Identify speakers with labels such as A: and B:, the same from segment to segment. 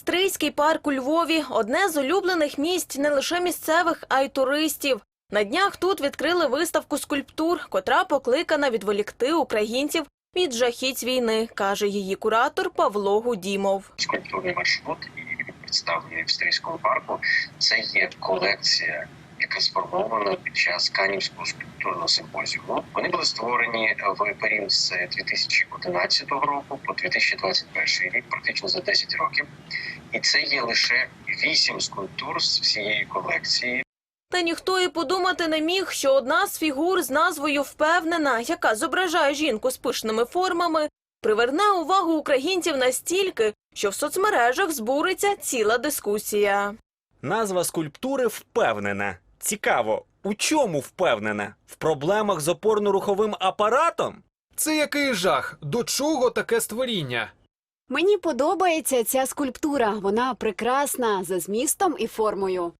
A: Стрийський парк у Львові одне з улюблених місць не лише місцевих, а й туристів. На днях тут відкрили виставку скульптур, котра покликана відволікти українців від жахіть війни, каже її куратор Павло Гудімов.
B: скульптурний маршрут, і представлений в Стрийському парку. Це є колекція, яка сформована під час Канівського скульптурного симпозіуму. Вони були створені в період з 2011 року по 2021 рік, практично за 10 років. І це є лише вісім скульптур з всієї колекції.
A: Та ніхто і подумати не міг, що одна з фігур з назвою Впевнена, яка зображає жінку з пишними формами, приверне увагу українців настільки, що в соцмережах збуриться ціла дискусія.
C: Назва скульптури впевнена. Цікаво, у чому впевнена? В проблемах з опорно-руховим апаратом?
D: Це який жах? До чого таке створіння?
E: Мені подобається ця скульптура. Вона прекрасна за змістом і формою.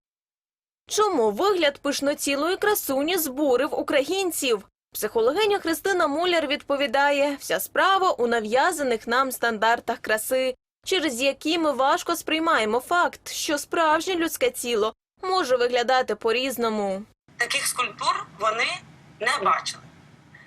A: Чому вигляд пишноцілої красуні збурив українців? Психологиня Христина Муляр відповідає: вся справа у нав'язаних нам стандартах краси, через які ми важко сприймаємо факт, що справжнє людське тіло може виглядати по-різному.
F: Таких скульптур вони не бачили.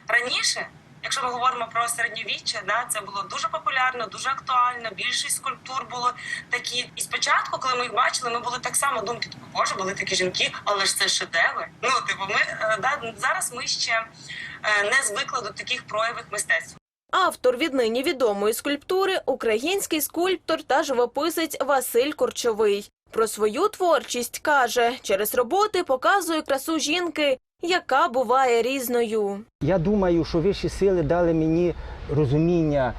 F: Раніше, якщо ми говоримо про середньовіччя, да, це було дуже популярно, дуже актуально. Більшість скульптур було такі. І спочатку, коли ми їх бачили, ми були так само думки, типу, боже, були такі жінки, але ж це шедевр. Ну, типу, ми е, да, зараз ми ще е, не звикли до таких проявів мистецтва.
A: Автор віднині відомої скульптури український скульптор та живописець Василь Корчовий. Про свою творчість каже, через роботи показує красу жінки, яка буває різною.
G: Я думаю, що вищі сили дали мені розуміння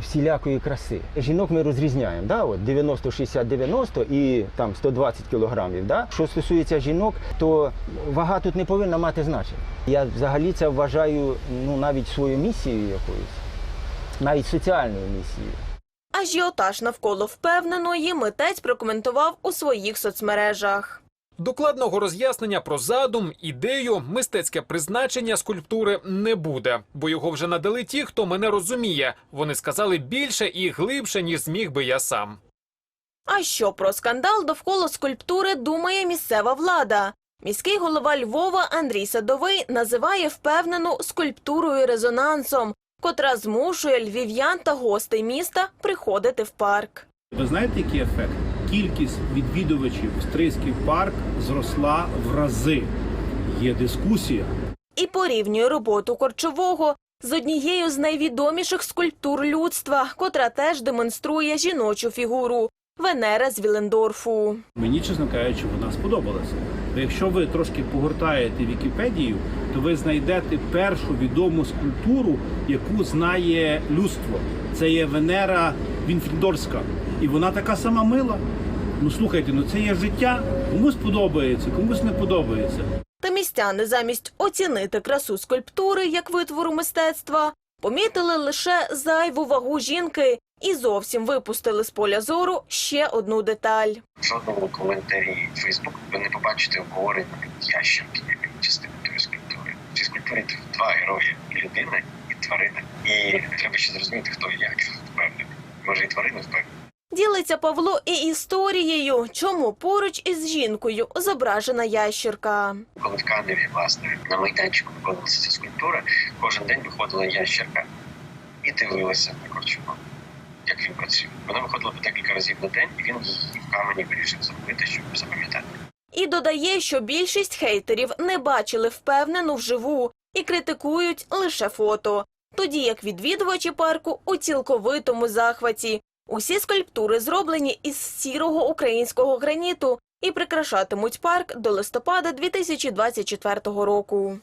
G: всілякої краси. Жінок ми розрізняємо, да? От 90, 60, 90 і там 120 кілограмів. Да? Що стосується жінок, то вага тут не повинна мати значення. Я взагалі це вважаю ну, навіть своєю місією якоюсь, навіть соціальною місією.
A: Ажіотаж навколо впевненої митець прокоментував у своїх соцмережах.
D: Докладного роз'яснення про задум, ідею, мистецьке призначення скульптури не буде, бо його вже надали ті, хто мене розуміє. Вони сказали більше і глибше, ніж зміг би я сам.
A: А що про скандал довкола скульптури думає місцева влада? Міський голова Львова Андрій Садовий називає впевнену скульптурою резонансом, котра змушує львів'ян та гостей міста приходити в парк.
H: Ви знаєте, який ефект? Кількість відвідувачів Стрийський парк зросла в рази. Є дискусія.
A: і порівнює роботу корчового з однією з найвідоміших скульптур людства, котра теж демонструє жіночу фігуру Венера з Вілендорфу.
H: Мені, чесно кажучи, вона сподобалася. Бо якщо ви трошки погортаєте Вікіпедію, то ви знайдете першу відому скульптуру, яку знає людство. Це є Венера Вінфільдорська. І вона така сама мила. Ну слухайте, ну це є життя. Комусь подобається, комусь не подобається.
A: Та містяни замість оцінити красу скульптури як витвору мистецтва, помітили лише зайву вагу жінки і зовсім випустили з поля зору ще одну деталь.
B: В жодному коментарі Facebook ви не побачите обговорення ящерки як частини тої скульптури. В цій скульптурі два герої людина і тварина. І треба ще зрозуміти, хто і як впевнений. Може, і тварина впевнена.
A: Ділиться Павло і історією, чому поруч із жінкою зображена ящірка.
B: Коли в Каневі, власне, на майданчику виконувалася ця скульптура, кожен день виходила ящерка і дивилася на Корчука, як він працює. Вона виходила по декілька разів на день, і він в камені вирішив зробити, щоб запам'ятати.
A: І додає, що більшість хейтерів не бачили впевнену вживу і критикують лише фото. Тоді як відвідувачі парку у цілковитому захваті. Усі скульптури зроблені із сірого українського граніту і прикрашатимуть парк до листопада 2024 року.